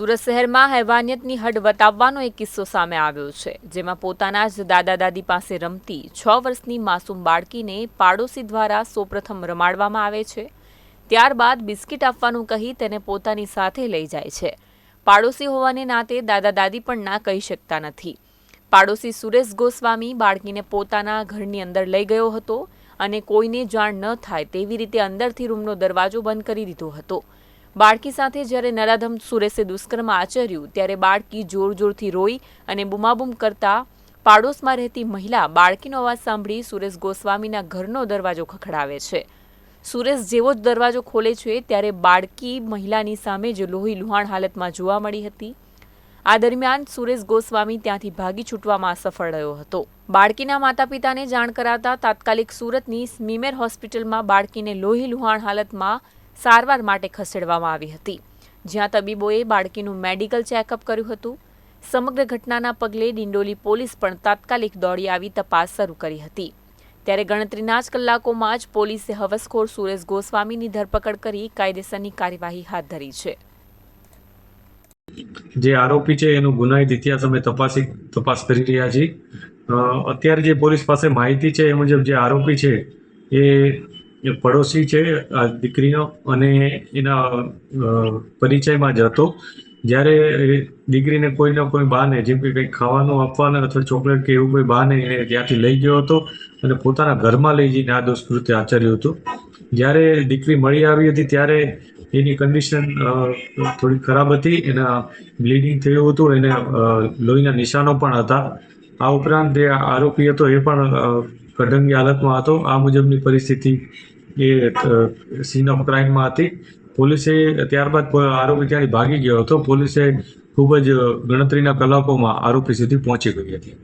સુરત શહેરમાં હેવાનિયતની હડ વતાવવાનો એક કિસ્સો સામે આવ્યો છે, જેમાં પોતાના જ દાદા દાદી પાસે રમતી છ વર્ષની માસૂમ બાળકીને પાડોશી દ્વારા સૌપ્રથમ રમાડવામાં આવે છે. ત્યારબાદ બિસ્કિટ આપવાનું કહી તેને પોતાની સાથે લઈ જાય છે. પાડોશી હોવાને નાતે દાદા દાદી પણ ના કહી શકતા નથી. પાડોશી સુરેશ ગોસ્વામી બાળકીને પોતાના ઘરની અંદર લઈ ગયો હતો અને કોઈને જાણ ન થાય તેવી રીતે અંદરથી રૂમનો દરવાજો બંધ કરી દીધો હતો. બાળકી સાથે જ્યારે નરાધમ સુરેશે દુષ્કર્મ આચર્યું, ત્યારે બાળકી જોર જોરથી રોઈ અને બુમાબુમ કરતા પાડોશમાં રહેતી મહિલા બાળકીનો અવાજ સાંભળી સુરેશ ગોસ્વામીના ઘરનો દરવાજો ખખડાવે છે. સુરેશ જેવો જ દરવાજો ખોલે છે, ત્યારે બાળકી મહિલાની સામે જ લોહી લુહાણ હાલતમાં જોવા મળી હતી. આ દરમિયાન સુરેશ ગોસ્વામી ત્યાંથી ભાગી છૂટવામાં સફળ રહ્યો હતો. બાળકીના માતા પિતાને જાણ કરાતા તાત્કાલિક સુરતની સ્મીમેર હોસ્પિટલમાં બાળકીને લોહી લુહાણ હાલતમાં સારવાર માટે ખસેડવામાં આવી હતી. જ્યાં તબીબોએ બાળકીનું મેડિકલ ચેકઅપ કર્યું હતું. સમગ્ર ઘટનાના પગલે ડિંડોલી પોલીસ પણ તાત્કાલિક દોડી આવી તપાસ શરૂ કરી હતી. ત્યારે ગણતરીના જ કલાકોમાં જ પોલીસે હવસખોર સુરેશ ગોસ્વામીની ધરપકડ કરી કાયદેસરની કાર્યવાહી હાથ ધરી છે. જે આરોપી છે, એનો ગુનાહિત ઇતિહાસ અમે તપાસી, તપાસ કરી રહ્યા છીએ. અત્યારે જે પોલીસ પાસે માહિતી છે, એ મુજબ જે આરોપી છે, એ પડોશી છે, આ દીકરીનો, અને એના પરિચયમાં જ હતો જ્યારે દીકરીને કોઈને કોઈ બહાને, જેમ કે કંઈક ખાવાનું આપવાના અથવા ચોકલેટ કે એવું કોઈ બહાને એને ત્યાંથી લઈ ગયો હતો અને પોતાના ઘરમાં લઈ જઈને આ દુષ્કૃત્ય આચર્યું હતું. જ્યારે દીકરી મળી આવી હતી, ત્યારે એની કન્ડિશન થોડી ખરાબ હતી. એના બ્લીડિંગ થયું હતું, એને લોહીના નિશાનો પણ હતા. આ ઉપરાંત જે આરોપી હતો, એ પણ કઢંગી હાલતમાં હતો. આ મુજબની પરિસ્થિતિ એ સીન ઓફ ક્રાઇમમાં હતી. પોલીસે ત્યારબાદ આરોપી ત્યાંથી ભાગી ગયો હતો. પોલીસે ખૂબ જ ગણતરીના કલાકોમાં આરોપી સુધી પહોંચી ગઈ હતી.